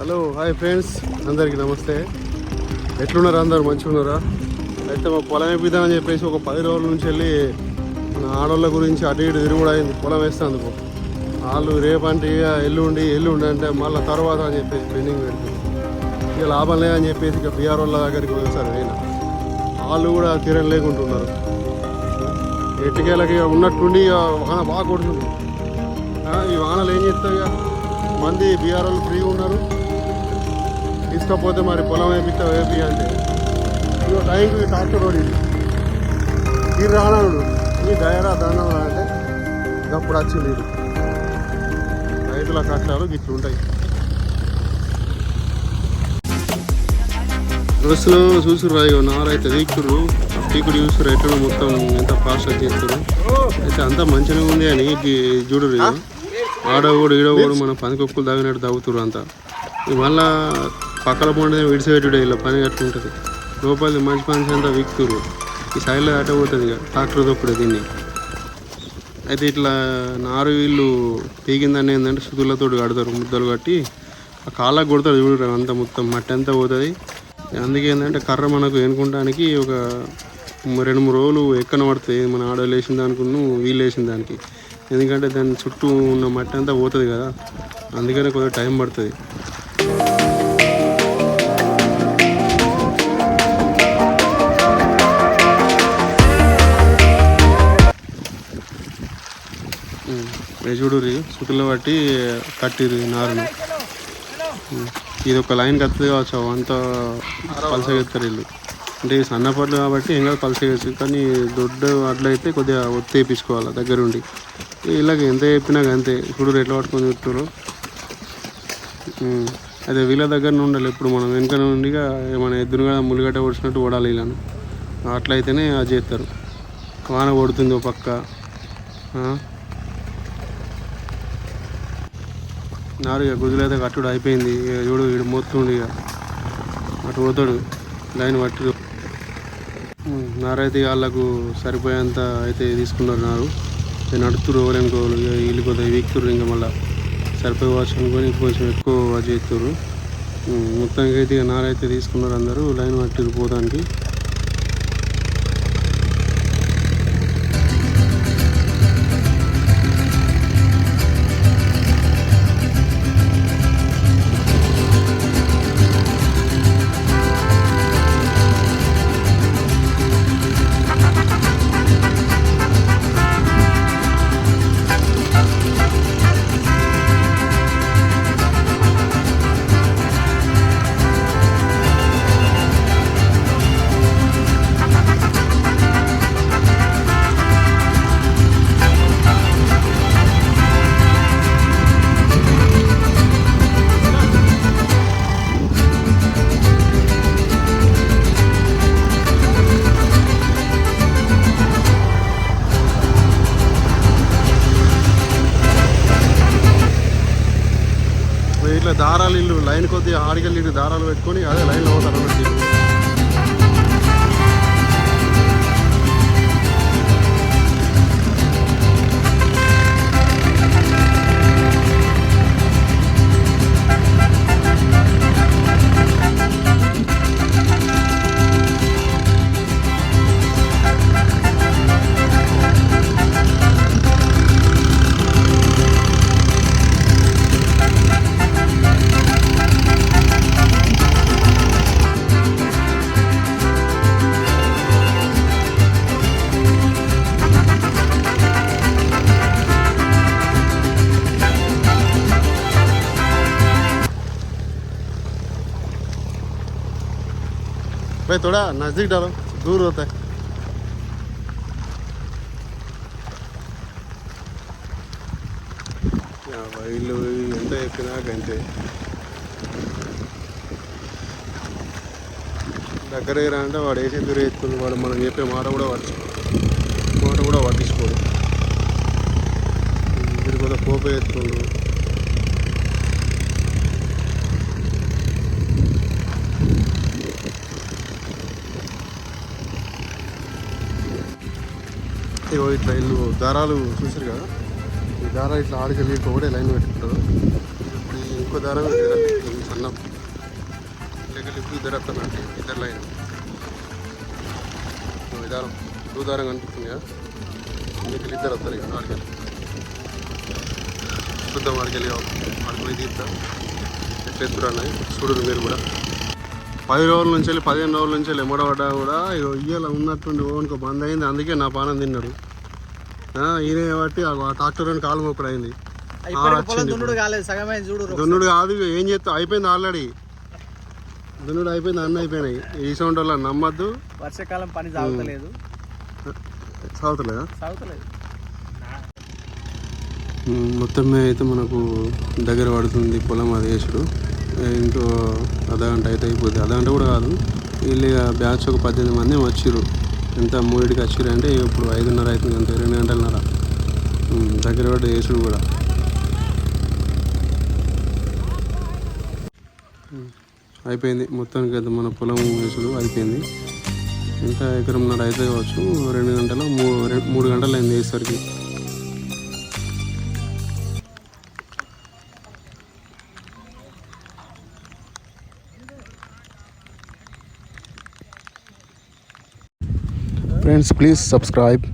Hello hi friends అందరికీ నమస్తే. ఎట్లున్నారు అందరు? మంచిగున్నారా? అయితే మా పొలం వేపిద్దామని చెప్పేసి ఒక పది రోజుల నుంచి వెళ్ళి మన ఆడోళ్ళ గురించి అటు ఇటు తిరుగుడు అయింది. పొలం వేస్తాందుకు వాళ్ళు రేపంటే ఇక ఎల్లుండి ఎల్లుండి అంటే మళ్ళీ తర్వాత అని చెప్పేసి పెండింగ్ పెడుతుంది. ఇక లాభం లేదని చెప్పేసి ఇక బీఆర్ వాళ్ళ దగ్గరికి వచ్చారు నేను వాళ్ళు కూడా తీరం లేకుంటున్నారు. ఎట్టుకేళ్ళకి ఉన్నట్టుండి ఇక వాన బాగా కొడుతుంది. ఈ వానలు ఏం చేస్తాయి ఇక? మంది బీఆర్ఓలు ఫ్రీగా ఉన్నారు. తీసుకపోతే మరి పొలం వేపిస్తా వేపి అంటే. ఇక టైంకి ట్రాక్టర్ రోడ్ ఇది. ఈ రానాడు ఈ దయరా దండం అంటే ఇక అప్పుడు వచ్చింది రైతుల కష్టాలు గిట్లు ఉంటాయి. డ్రెస్సులో చూసురు రాయి నారైతే వీకురు పీకుడు చూసురు ఎట్లా మొత్తం ఎంత ఫాస్ట్గా చేస్తారు అయితే అంతా మంచిగా ఉంది అని చూడరు చూడురు ఇక. ఆడ కూడా ఈడ కూడా మన పనికొక్కులు తాగినట్టు తాగుతురు అంతా. మళ్ళా పక్కల పోండి విడిచిపెట్టుడే ఇలా పని అట్లా ఉంటుంది లోపలి మంచి మనిషి అంతా విక్తురు. ఈ సైడ్లో అట్ట పోతుంది ఇక ట్రాక్టర్ తొక్కుడే దీన్ని. అయితే ఇట్లా నారు వీళ్ళు పీకిందని ఏంటంటే సుతులతో కడతారు ముద్దలు కట్టి. ఆ కాళ్ళకు కొడతారు చూడరు అంతా మొత్తం మట్టి అంతా పోతుంది. అందుకే ఏంటంటే కర్ర మనకు ఎనుకుంటానికి ఒక రెండు మూడు రోజులు ఎక్కన పడుతుంది. మన ఆడవాళ్ళు వేసిన దానికి వీళ్ళు వేసిన దానికి. ఎందుకంటే దాని చుట్టూ ఉన్న మట్టి అంతా పోతుంది కదా. అందుకనే కొంచెం టైం పడుతుంది. చూడు సుతులు బట్టి కట్టిరు నారును. ఇది ఒక లైన్ కత్తది కావచ్చు అంత పలసగెత్తారు వీళ్ళు. అంటే ఈ కాబట్టి ఏం కాదు పలసగా వేచ్చు కానీ దొడ్డు అట్లయితే కొద్దిగా ఒత్తి వేయించుకోవాలి దగ్గరుండి. ఇలాగ ఎంత చెప్పినా అంతే. ఇప్పుడు ఎట్లా పట్టుకొని చెప్తారు అదే వీళ్ళ దగ్గర ఉండాలి ఎప్పుడు మనం. వెనుక నుండిగా మన ఎదురుగా ములిగడ్డ పొడిచినట్టు ఓడాలి వీళ్ళను. అట్లయితేనే అది చేస్తారు. వాన కొడుతుంది ఓ పక్క. నారు ఇక గుజులైతే కట్టుడు అయిపోయింది. ఇక చూడు వీడు మోస్తుండు ఇక. అటు పోతాడు. లైన్ పట్టుడు నారైతే ఇక వాళ్ళకు సరిపోయేంత అయితే తీసుకున్నారు నారు. ఇక నడుతురు ఎవరెనుకోవాలి ఇక వీళ్ళు కొద్దిగా వీక్తురు ఇంకా మళ్ళీ. సరిపోవచ్చు అనుకొని కొంచెం ఎక్కువ చేస్తారు మొత్తానికి అయితే ఇక నారైతే తీసుకున్నారు అందరూ. లైన్ పట్టిరు పోదానికి దారాలు ఇల్లు లైన్ కొద్దిగా ఆడికెళ్ళి దారాలు పెట్టుకొని అదే లైన్లో పోతారు అన్నట్టు भाई थोड़ा नजदीक डालो दूर होता है యా, వీళ్ళు ఎంత చెప్పినా అంతే దగ్గర అంటే వాడు వేసే దూరం ఎత్తుకుని వాడు మనం చెప్పే మాట కూడా పట్టించు మాట కూడా పట్టించుకోడు వీడు కూడా కోపే ఎత్తుకుండు ఇగో ఇట్లా ఇల్లు దారాలు చూసారు కదా? ఈ దారాలు ఇట్లా ఆడికెళ్ళి కూడా లైన్ పెట్టుకుంటారు. ఇప్పుడు ఇంకో ఎక్కువ దారం సన్నం. లేక లిఫ్ట్ ఇద్దరు వస్తానంటే ఇద్దరు లైన్. విధానం టూ దారం కనిపిస్తుంది కదా? ఇంకెళ్ళి ఇద్దరు వస్తారు ఇక ఆడికెళ్ళి చూద్దాం ఆడికెళ్ళి వెళ్ళి వాడికి పోయి తీద్దాం. ఎట్లా ఎత్తురు అన్నది? చూడరు మీరు కూడా. పది రోజుల నుంచి వెళ్ళి పదిహేను రోజుల నుంచి వెళ్ళి ఎమ్మడబడ్డా కూడా ఇయ్యాల ఉన్నట్టుండి ఓనుకో బంద్ అయింది. అందుకే నా పానం తిన్నాడు. ఈయన బట్టి ఆ ట్రాక్టర్ అని కాలు మొక్కడు అయింది. దున్నుడు కాదు ఏం చేస్తావు అయిపోయింది ఆల్రెడీ. దున్నుడు అయిపోయింది అన్నీ అయిపోయినాయి. ఈ సౌండ్ వల్ల నమ్మద్దు. వర్షాకాలం పని సాగుతలేదు. సాగుతలేదా? సాగుతలేదు. మొత్తం అయితే మనకు దగ్గర పడుతుంది పొలం అది వేసుడు ఇంకో అర్ధగంట అయితే అయిపోద్ది. అర్ధగంట కూడా కాదు. వీళ్ళు ఇక బ్యాచ్ ఒక పద్దెనిమిది మంది వచ్చిర్రు. ఎంత మూడింటికి వచ్చిర్రు అంటే ఇప్పుడు ఐదున్నర అవుతుంది అంతే రెండు గంటలన్నర. దగ్గర పడ్డ వేసుడు కూడా. అయిపోయింది. మొత్తానికి అయితే మన పొలం వేసుడు అయిపోయింది. ఇంకా ఎకరంన్నర అయితే కావచ్చు రెండు గంటలు మూడు మూడు గంటలు అయింది వేసరికి Friends, please subscribe